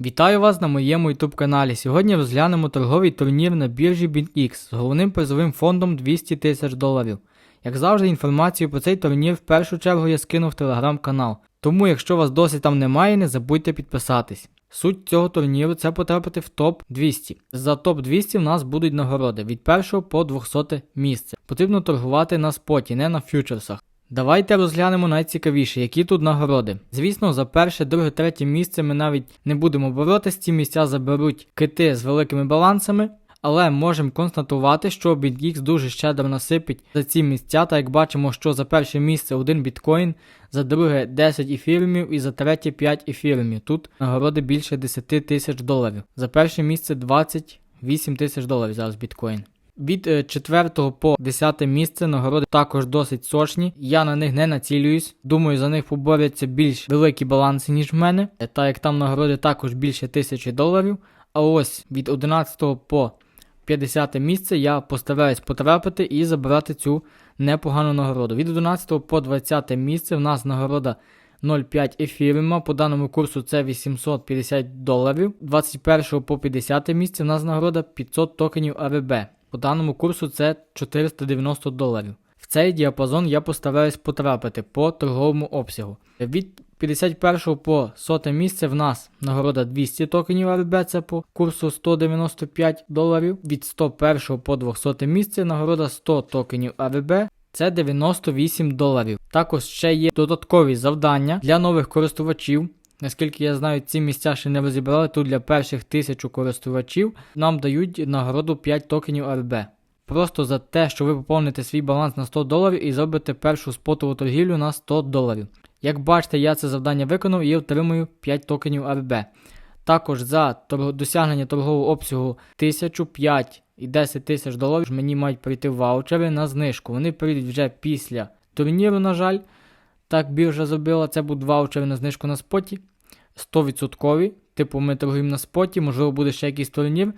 Вітаю вас на моєму YouTube каналі. Сьогодні розглянемо торговий турнір на біржі BitX з головним призовим фондом 200 тисяч доларів. Як завжди, інформацію про цей турнір в першу чергу я скинув в телеграм-канал. Тому, якщо вас досі там немає, не забудьте підписатись. Суть цього турніру це потрапити в топ 200. За топ 200 в нас будуть нагороди від 1 по 200 місце. Потрібно торгувати на споті, не на фьючерсах. Давайте розглянемо найцікавіше, які тут нагороди. Звісно, за перше, друге, третє місце ми навіть не будемо боротись, ці місця заберуть кити з великими балансами. Але можемо констатувати, що BitX дуже щедро насипить за ці місця, та як бачимо, що за перше місце 1 біткоін, за друге 10 ефірумів і за третє 5 ефірумів. Тут нагороди більше 10 тисяч доларів. За перше місце 28 тисяч доларів зараз біткоін. Від 4 по 10 місце нагороди також досить сочні. Я на них не націлююсь. Думаю, за них поборються більш великі баланси, ніж в мене. Е, Та як там нагороди також більше тисячі доларів. А ось від 11 по 50 місце я постараюсь потрапити і забрати цю непогану нагороду. Від 11 по 20 місце в нас нагорода 0,5 ефіріма. По даному курсу це 850 доларів. 21 по 50 місце в нас нагорода 500 токенів АВБ. По даному курсу це 490 доларів. В цей діапазон я постараюсь потрапити по торговому обсягу. Від 51 по 100 місце в нас нагорода 200 токенів це по курсу 195 доларів. Від 101 по 200 місце нагорода 100 токенів АВБ. Це 98 доларів. Також ще є додаткові завдання для нових користувачів. Наскільки я знаю, ці місця ще не розібрали. Тут для перших тисячу користувачів нам дають нагороду 5 токенів АВБ. Просто за те, що ви поповните свій баланс на 100 доларів і зробите першу спотову торгівлю на 100 доларів. Як бачите, я це завдання виконав і отримую 5 токенів АВБ. Також за досягнення торгового обсягу 1000, 5 і 10 тисяч доларів мені мають прийти ваучери на знижку. Вони прийдуть вже після турніру, на жаль. Так біржа зробила. Це будуть ваучери на знижку на споті. 100%. Типу, ми торгуємо на споті, можливо, буде ще якийсь турнір,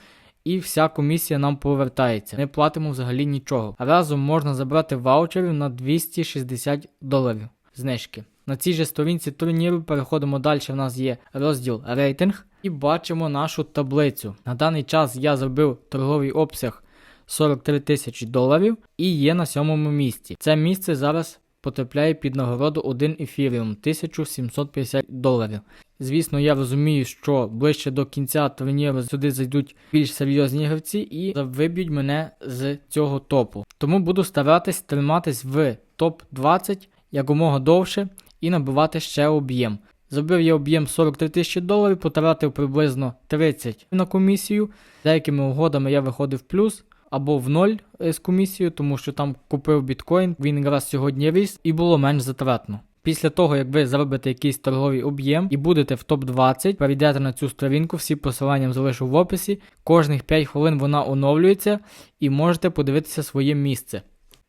і вся комісія нам повертається. Не платимо взагалі нічого. Разом можна забрати ваучерів на 260 доларів знижки. На цій же сторінці турніру переходимо далі. В нас є розділ рейтинг і бачимо нашу таблицю. На даний час я зробив торговий обсяг 43 тисячі доларів і є на сьомому місці. Це місце зараз потрапляє під нагороду 1 ефіріум 1750 доларів. Звісно, я розумію, що ближче до кінця турніру сюди зайдуть більш серйозні гравці і виб'ють мене з цього топу. Тому буду старатись триматись в топ-20 якомога довше і набивати ще об'єм. Зробив я об'єм 43 тисячі доларів, потратив приблизно 30 на комісію. Деякими угодами я виходив плюс або в ноль е, з комісією, тому що там купив біткоін, він якраз сьогодні ріс і було менш затратно. Після того, як ви зробите якийсь торговий об'єм і будете в топ-20, перейдете на цю сторінку, всі посилання залишу в описі. Кожних 5 хвилин вона оновлюється і можете подивитися своє місце.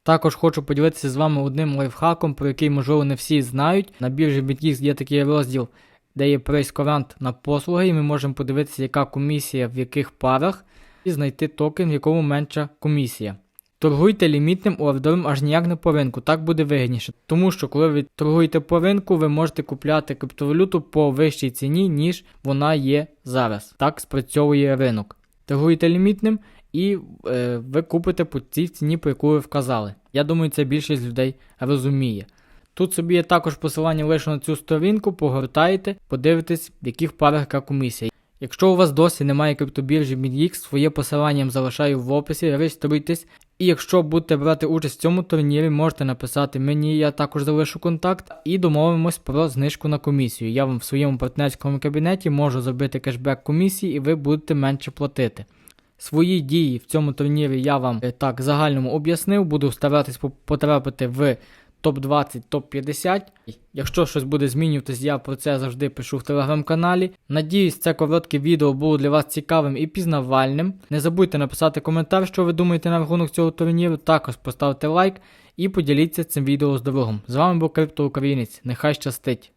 Також хочу поділитися з вами одним лайфхаком, про який, можливо, не всі знають. На біржі BitX є такий розділ, де є прейскорант на послуги, і ми можемо подивитися, яка комісія в яких парах, і знайти токен, в якому менша комісія. Торгуйте лімітним ордером аж ніяк не по ринку, так буде вигідніше. Тому що коли ви торгуєте по ринку, ви можете купляти криптовалюту по вищій ціні, ніж вона є зараз. Так спрацьовує ринок. Торгуєте лімітним і е, ви купите по цій ціні, по яку ви вказали. Я думаю, це більшість людей розуміє. Тут собі є також посилання лише на цю сторінку, погортаєте, подивитесь, в яких парах яка комісія. Якщо у вас досі немає криптобіржі BitX, своє посилання залишаю в описі, реєструйтесь. І якщо будете брати участь в цьому турнірі, можете написати мені, я також залишу контакт, і домовимось про знижку на комісію. Я вам в своєму партнерському кабінеті можу зробити кешбек комісії, і ви будете менше платити. Свої дії в цьому турнірі я вам е, так загальному об'яснив. Буду старатись потрапити в топ-20, топ-50. Якщо щось буде змінюватись, я про це завжди пишу в телеграм-каналі. Надіюсь, це коротке відео було для вас цікавим і пізнавальним. Не забудьте написати коментар, що ви думаєте на рахунок цього турніру. Також поставте лайк і поділіться цим відео з другом. З вами був Криптоукраїнець. Нехай щастить!